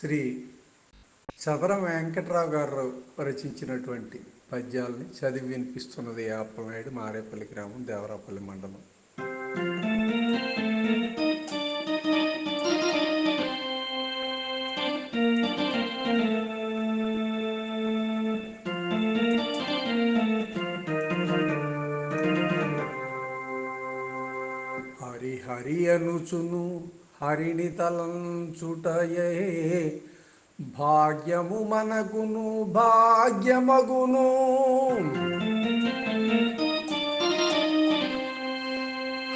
శ్రీ చవర వెంకట్రావు గారు రచించినటువంటి పద్యాలని చదివి వినిపిస్తున్నది ఆపలనాయుడు మారేపల్లి గ్రామం దేవరాపల్లి మండలం. హరి హరి అనుచును హరిని తలంచుటయే భాగ్యము మనకును భాగ్యమగును.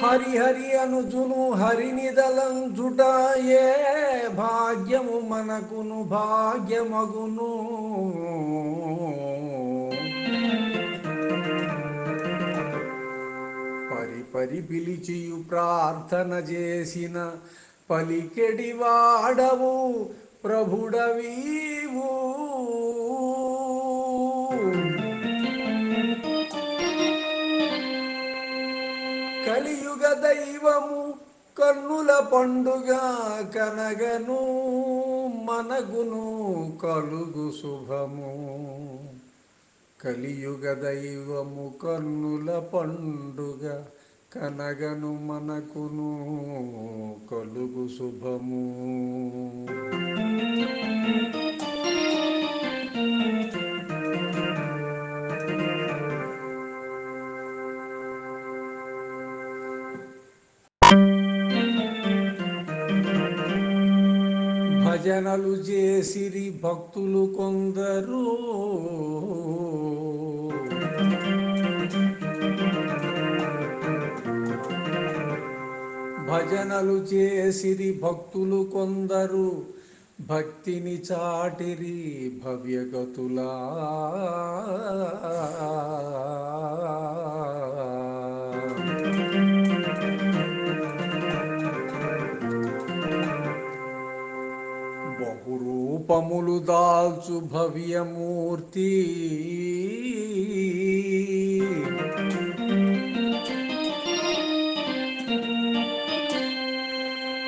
హరి హరి అనుచును హరిని తలంచుటయే భాగ్యము మనకును భాగ్యమగును. పరి పరి పిలిచియు ప్రార్థన చేసిన పలికెడి వాడవు ప్రభుడవీవు. కలియుగ దైవము కన్నుల పండుగ కనగను మనగును కలుగు శుభము. కలియుగ దైవము కన్నుల పండుగ కనగను మనకును కలుగు శుభము. భజనలు చేసిరి భక్తులు కొందరు. భజనలు చేసిరి భక్తులు కొందరు. భక్తిని చాటిరి భవ్యగతులా బహురూపములు దాల్చు భవ్యమూర్తి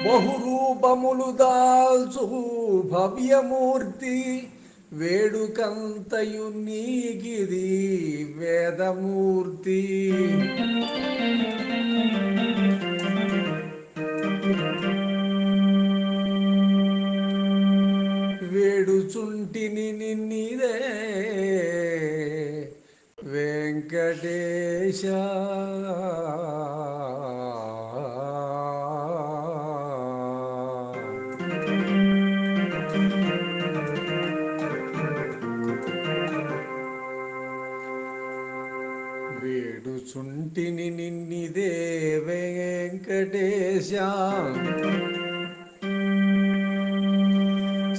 బహురూపములు దాల్చు భవ్యమూర్తి వేడుకంతయు నీగిది వేదమూర్తి. వేడుచుంటిని నిన్నిదే వెంకటేశ. వేడుచుంటిని నిన్నిదే వెంకటేశ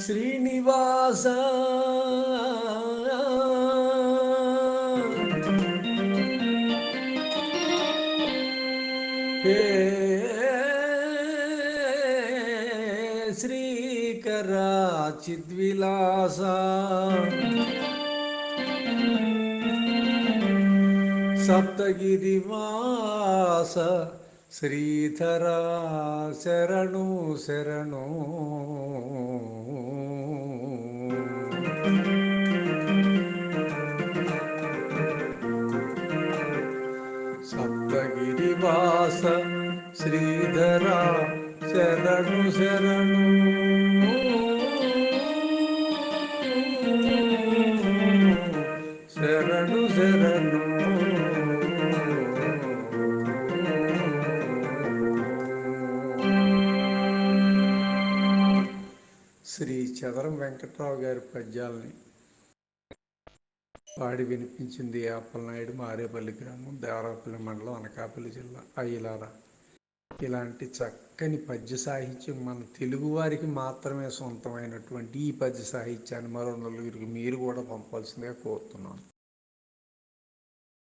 శ్రీనివాస హే శ్రీకర చిద్విలాస సప్తగిరివాస శ్రీధరా శరణు. శరణు సప్తగిరివాస శ్రీధర శరణు శరణు శరణు. శ్రీ చదరం వెంకట్రావు గారి పద్యాలని పాడి వినిపించింది ఆపలనాయుడు మారేపల్లి గ్రామం దేవరాపల్లి మండలం అనకాపల్లి జిల్లా అయ్యలారా ఇలాంటి చక్కని పద్య సాహిత్యం మన తెలుగువారికి మాత్రమే సొంతమైనటువంటి ఈ పద్య సాహిత్యాన్ని మరో నలుగురికి మీరు కూడా పంపాల్సిందిగా కోరుతున్నాను.